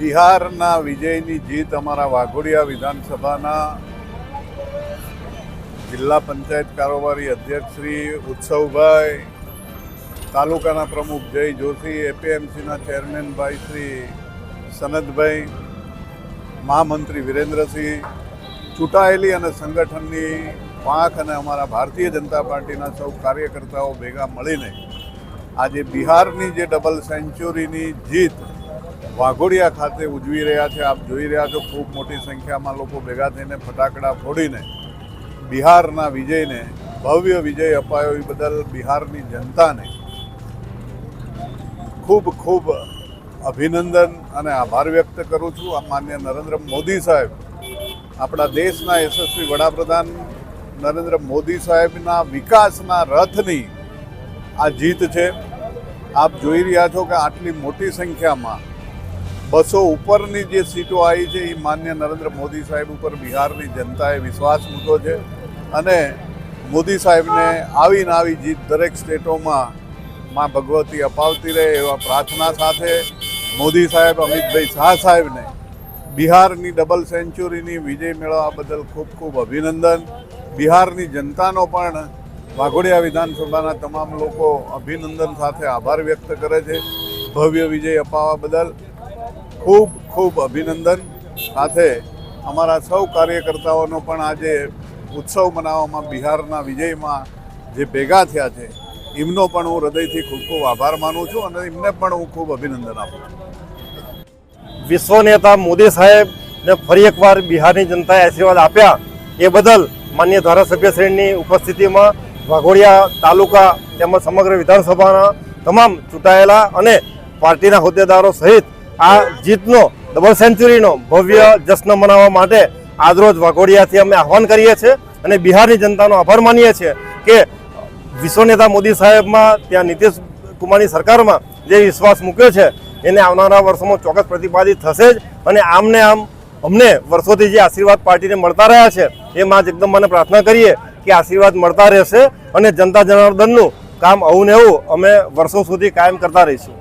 બિહારના વિજયની જીત અમારા વાઘોડિયા વિધાનસભાના જિલ્લા પંચાયત કારોબારી અધ્યક્ષ શ્રી ઉત્સવભાઈ, તાલુકાના પ્રમુખ જય જોશી, એપીએમસીના ચેરમેન ભાઈ શ્રી સનદભાઈ, મહામંત્રી વિરેન્દ્રસિંહ, ચૂંટાયેલી અને સંગઠનની પાંખ અને અમારા ભારતીય જનતા પાર્ટીના સૌ કાર્યકર્તાઓ ભેગા મળીને આજે બિહારની જે ડબલ સેન્ચુરીની જીત વાઘોડિયા ખાતે ઉજવી રહ્યા છે. આપ જોઈ રહ્યા છો, ખૂબ મોટી સંખ્યામાં લોકો ભેગા થઈને ફટાકડા ફોડીને બિહારના વિજયને, ભવ્ય વિજય અપાયો. એ બદલ બિહારની જનતાને ખૂબ ખૂબ અભિનંદન અને આભાર વ્યક્ત કરું છું. આ માન્ય નરેન્દ્ર મોદી સાહેબ, આપણા દેશના યશસ્વી વડાપ્રધાન નરેન્દ્ર મોદી સાહેબના વિકાસના રથની આ જીત છે. આપ જોઈ રહ્યા છો કે આટલી મોટી સંખ્યામાં બસો ઉપરની જે સીટો આવી છે એ માન્ય નરેન્દ્ર મોદી સાહેબ ઉપર બિહારની જનતાએ વિશ્વાસ મૂક્યો છે. અને મોદી સાહેબને આવીને આવી જીત દરેક સ્ટેટોમાં માં ભગવતી અપાવતી રહે એવા પ્રાર્થના સાથે મોદી સાહેબ, અમિતભાઈ શાહ સાહેબને બિહારની ડબલ સેન્ચુરીની વિજય મેળવવા બદલ ખૂબ ખૂબ અભિનંદન. બિહારની જનતાનો પણ વાઘોડિયા વિધાનસભાના તમામ લોકો અભિનંદન સાથે આભાર વ્યક્ત કરે છે. ભવ્ય વિજય અપાવવા બદલ ખૂબ ખૂબ અભિનંદન. સાથે અમારા સૌ કાર્યકર્તાઓનો પણ આજે ઉત્સવ મનાવવામાં બિહારના વિજયમાં જે ભેગા થયા છે, એમનો પણ હું હૃદયથી ખૂબ ખૂબ આભાર માનું છું અને એમને પણ હું ખૂબ અભિનંદન આપું છું. વિશ્વ નેતા મોદી સાહેબને ફરી એકવાર બિહારની જનતાએ આશીર્વાદ આપ્યા. એ બદલ માન્ય ધારાસભ્યશ્રીની ઉપસ્થિતિમાં વાઘોડિયા તાલુકા તેમજ સમગ્ર વિધાનસભાના તમામ ચૂંટાયેલા અને પાર્ટીના હોદ્દેદારો સહિત આ જીતનો ડબલ સેન્ચુરીનો ભવ્ય જશ્ન મનાવવા માટે આજરોજ વાઘોડિયાથી અમે આહવાન કરીએ છીએ અને બિહારની જનતાનો આભાર માનીએ છીએ કે વિશ્વ નેતા મોદી સાહેબમાં ત્યાં નીતિશ કુમારની સરકારમાં જે વિશ્વાસ મૂક્યો છે, એને આવનારા વર્ષોમાં ચોક્કસ પ્રતિપાદિત થશે જ અને આમને આમ અમને વર્ષોથી જે આશીર્વાદ પાર્ટીને મળતા રહ્યા છે, એ માં જગદંબાને પ્રાર્થના કરીએ કે આશીર્વાદ મળતા રહેશે અને જનતા જનાર્દનનું કામ આવું ને એવું અમે વર્ષો સુધી કાયમ કરતા રહીશું.